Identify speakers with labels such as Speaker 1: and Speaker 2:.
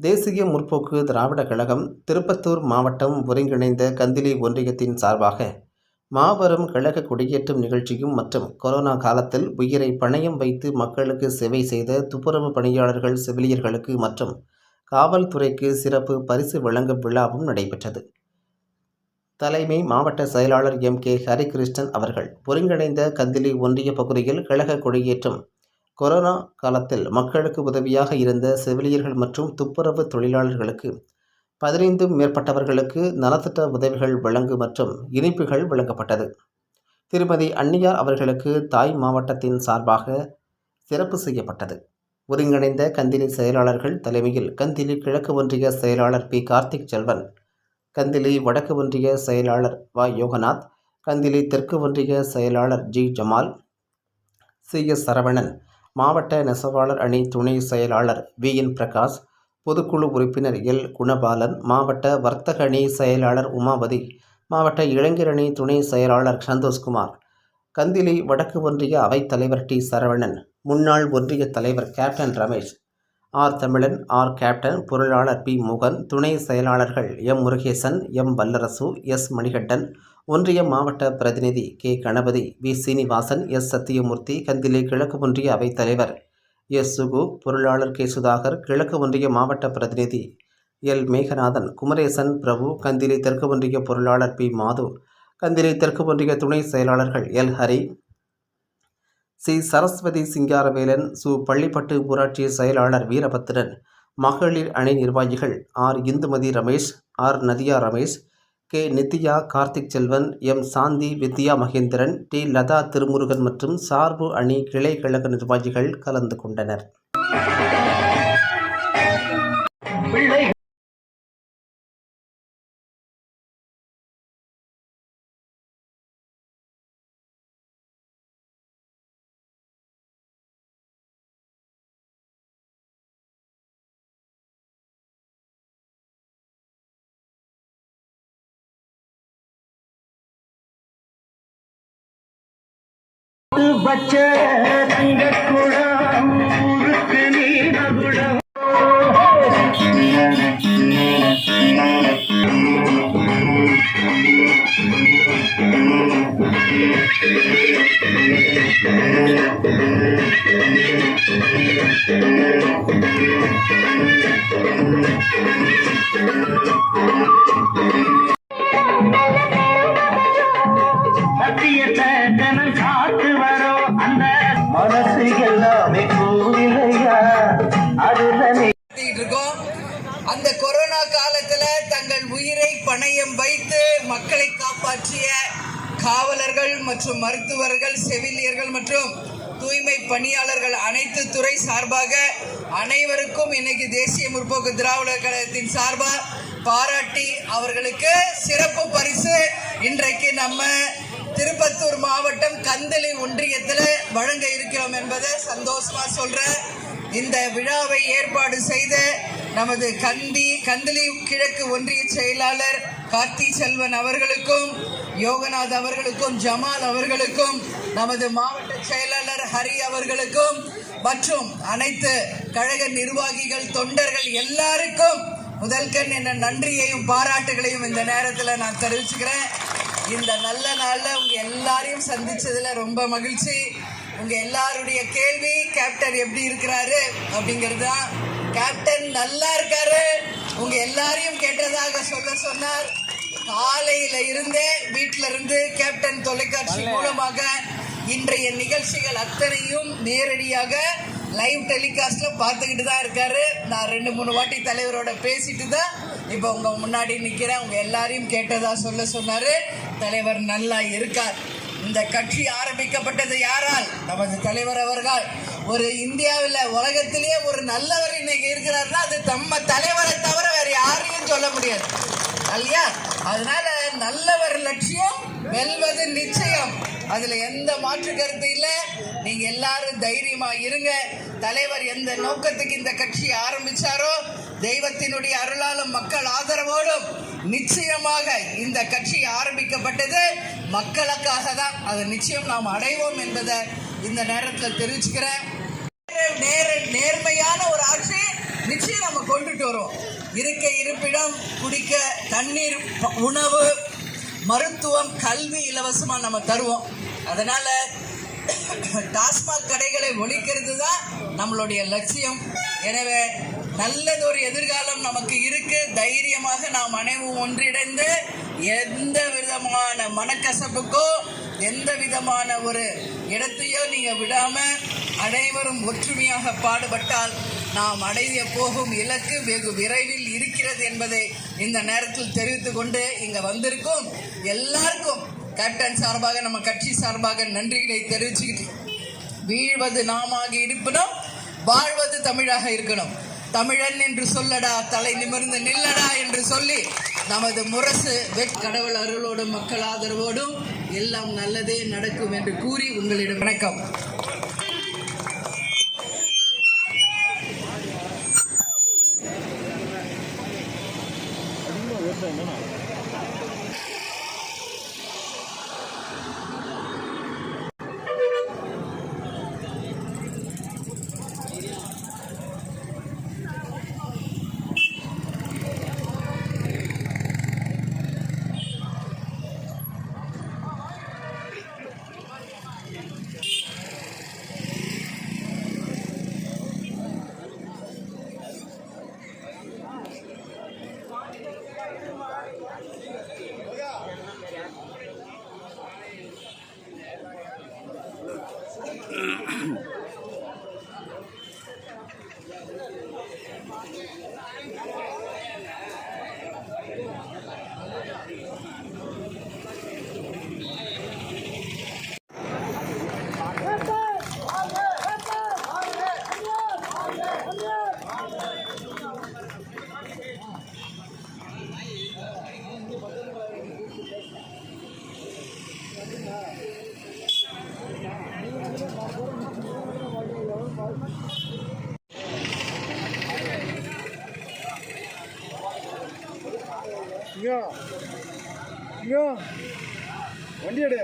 Speaker 1: தேசிய முற்போக்கு திராவிட கழகம் திருப்பத்தூர் மாவட்டம் ஒருங்கிணைந்த கந்திலி ஒன்றியத்தின் சார்பாக மாபெரும் கழக கொடியேற்றும் நிகழ்ச்சியும் மற்றும் கொரோனா காலத்தில் உயிரை பணயம் வைத்து மக்களுக்கு சேவை செய்த துப்புரவு பணியாளர்கள் செவிலியர்களுக்கு மற்றும் காவல்துறைக்கு சிறப்பு பரிசு வழங்கும் விழாவும் நடைபெற்றது. தலைமை மாவட்ட செயலாளர் எம் கே ஹரிகிருஷ்ணன் அவர்கள் ஒருங்கிணைந்த கந்திலி ஒன்றிய பகுதியில் கழக கொடியேற்றம் கொரோனா காலத்தில் மக்களுக்கு உதவியாக இருந்த செவிலியர்கள் மற்றும் துப்புரவு தொழிலாளர்களுக்கு பதினைந்தும் மேற்பட்டவர்களுக்கு நலத்திட்ட உதவிகள் வழங்கு மற்றும் இனிப்புகள் வழங்கப்பட்டது. திருமதி அன்னியார் அவர்களுக்கு தாய் மாவட்டத்தின் சார்பாக சிறப்பு செய்யப்பட்டது. ஒருங்கிணைந்த கந்திலி செயலாளர்கள் தலைமையில் கந்திலி கிழக்கு ஒன்றிய செயலாளர் பி. கார்த்திக் செல்வன் கந்திலி வடக்கு ஒன்றிய செயலாளர் வ. யோகநாத் கந்திலி தெற்கு ஒன்றிய செயலாளர் G. Jamal C. S. Saravanan மாவட்ட நெசவாளர் அணி துணை செயலாளர் வி. என். பிரகாஷ் பொதுக்குழு உறுப்பினர் எல். குணபாலன் மாவட்ட வர்த்தக அணி செயலாளர் உமாபதி மாவட்ட இளைஞர் அணி துணை செயலாளர் சந்தோஷ்குமார் கந்திலி வடக்கு ஒன்றிய அவைத்தலைவர் டி. சரவணன் முன்னாள் ஒன்றிய தலைவர் captain Ramesh R. Tamizhan R. Captain பொருளாளர் பி. முகன் துணை செயலாளர்கள் M. Murugesan M. Vallarasu S. Manikandan ஒன்றிய மாவட்ட பிரதிநிதி K. Ganapathi V. Srinivasan S. Sathyamoorthy Kandili கிழக்கு ஒன்றிய அவைத் தலைவர் எஸ். சுகு பொருளாளர் கே. சுதாகர் கிழக்கு ஒன்றிய மாவட்ட பிரதிநிதி எல். மேகநாதன் குமரேசன் பிரபு கந்திலி தெற்கு ஒன்றிய பொருளாளர் பி. மாது கந்திலி தெற்கு ஒன்றிய துணை செயலாளர்கள் எல். ஹரி சி. சரஸ்வதி சிங்காரவேலன் சு. பள்ளிப்பட்டு ஊராட்சி செயலாளர் வீரபத்திரன் மகளிர் அணி நிர்வாகிகள் R. Indumathi Ramesh R. Nadhiya Ramesh K. Nithya Karthik Selvan M. Shanthi Vidhya Mahendran T. Latha Thirumurugan மற்றும் சார்பு அணி கிளை கழக நிர்வாகிகள் கலந்து கொண்டனர்.
Speaker 2: வச்ச தங்கக் குடம் ஊருக்கு நீ மகுடம் சத்தியத்தை
Speaker 3: காவலர்கள் மற்றும் மருத்துவர்கள் செவிலியர்கள் மற்றும் தூய்மை பணியாளர்கள் அனைத்து துறை சார்பாக அனைவருக்கும் இன்னைக்கு தேசிய முற்போக்கு திராவிட கழகத்தின் சார்பாக பாராட்டி அவர்களுக்கு சிறப்பு பரிசு இன்றைக்கு நம்ம திருப்பத்தூர் மாவட்டம் கந்தளி ஒன்றியத்தில் வழங்க இருக்கிறோம் என்பதை சந்தோஷமா சொல்ற இந்த விழாவை ஏற்பாடு செய்த நமது கந்தி கந்தளி கிழக்கு ஒன்றிய செயலாளர் கார்த்தி செல்வன் அவர்களுக்கும் யோகநாத் அவர்களுக்கும் ஜமால் அவர்களுக்கும் நமது மாவட்ட செயலாளர் ஹரி அவர்களுக்கும் மற்றும் அனைத்து கழக நிர்வாகிகள் தொண்டர்கள் எல்லாருக்கும் முதல்கண் என்ற நன்றியையும் பாராட்டுகளையும் இந்த நேரத்தில் நான் தெரிவிச்சுக்கிறேன். இந்த நல்ல நாளில் உங்க எல்லாரையும் சந்திச்சதுல ரொம்ப மகிழ்ச்சி. உங்க எல்லாருடைய கேள்வி கேப்டன் எப்படி இருக்கிறாரு அப்படிங்கிறது தான். கேப்டன் நல்லா இருக்காரு. உங்க எல்லாரையும் கேட்டதாக சொல்ல சொன்னார். காலையில இருந்தே வீட்டில இருந்து கேப்டன் தொலைக்காட்சி மூலமாக இன்றைய நிகழ்ச்சிகள் அத்தனையும் நேரடியாக லைவ் டெலிகாஸ்ட்ல பார்த்துக்கிட்டு தான் இருக்காரு. நான் ரெண்டு மூணு வாட்டி தலைவரோட பேசிட்டு தான் இப்போ உங்க முன்னாடி நிக்கிறேன். உங்க எல்லாரையும் கேட்டதா சொல்ல சொன்னாரு. தலைவர் நல்லா இருக்கார். இந்த கட்சி ஆரம்பிக்கப்பட்டது யாரால்? நமது தலைவர் அவர்கள். ஒரு இந்தியாவில் உலகத்திலேயே ஒரு நல்லவர் இன்னைக்கு இருக்கிறாருன்னா அது நம்ம தலைவரை தவிர வேற யாரையும் சொல்ல முடியாது. இல்லையா? அதனால நல்லவர் லட்சியம் வெல்வது நிச்சயம். அதுல எந்த மாற்று கருத்து இல்லை. நீங்க எல்லாரும் தைரியமா இருங்க. தலைவர் எந்த நோக்கத்துக்கு இந்த கட்சியை ஆரம்பிச்சாரோ தெய்வத்தினுடைய அருளாலும் மக்கள் ஆதரவோடும் நிச்சயமாக இந்த கட்சி ஆரம்பிக்கப்பட்டது. மக்களுக்காக தான். அதை நிச்சயம் நாம் அடைவோம் என்பதை இந்த நேரத்தில் தெரிவிச்சுக்கிறேன். நேர நேர்மையான ஒரு ஆட்சி நிச்சயம் நம்ம கொண்டுட்டு வரோம் இருக்க இருப்பிடம் குடிக்க தண்ணீர் உணவு மருத்துவம் கல்வி இலவசமா நம்ம தருவோம். அதனால டாஸ்மாக் கடைகளை ஒழிக்கிறது தான் நம்மளுடைய லட்சியம். எனவே நல்லதொரு எதிர்காலம் நமக்கு இருக்கு. தைரியமாக நாம் அனைவரும் ஒன்றிணைந்து எந்த விதமான மனக்கசப்புக்கோ எந்த விதமான ஒரு இடத்தையோ நீங்கள் விடாம அனைவரும் ஒற்றுமையாக பாடுபட்டால் நாம் அடைய போகும் இலக்கு வெகு விரைவில் இருக்கிறது என்பதை இந்த நேரத்தில் தெரிவித்து கொண்டு இங்கே வந்திருக்கும். எல்லாருக்கும் கேப்டன் சார்பாக நம்ம கட்சி சார்பாக நன்றிகளை தெரிவிச்சுக்கிட்டு வீழ்வது நாமாக இருப்பினும் வாழ்வது தமிழாக இருக்கணும். தமிழன் என்று சொல்லடா தலை நிமிர்ந்து நில்லடா என்று சொல்லி நமது முரசு வெட் கடவுள் அருளோடும் மக்கள் ஆதரவோடும் எல்லாம் நல்லதே நடக்கும் என்று கூறி உங்களிடம் வணக்கம்.
Speaker 4: இங்கோ. இங்கோ. வண்டி எடு.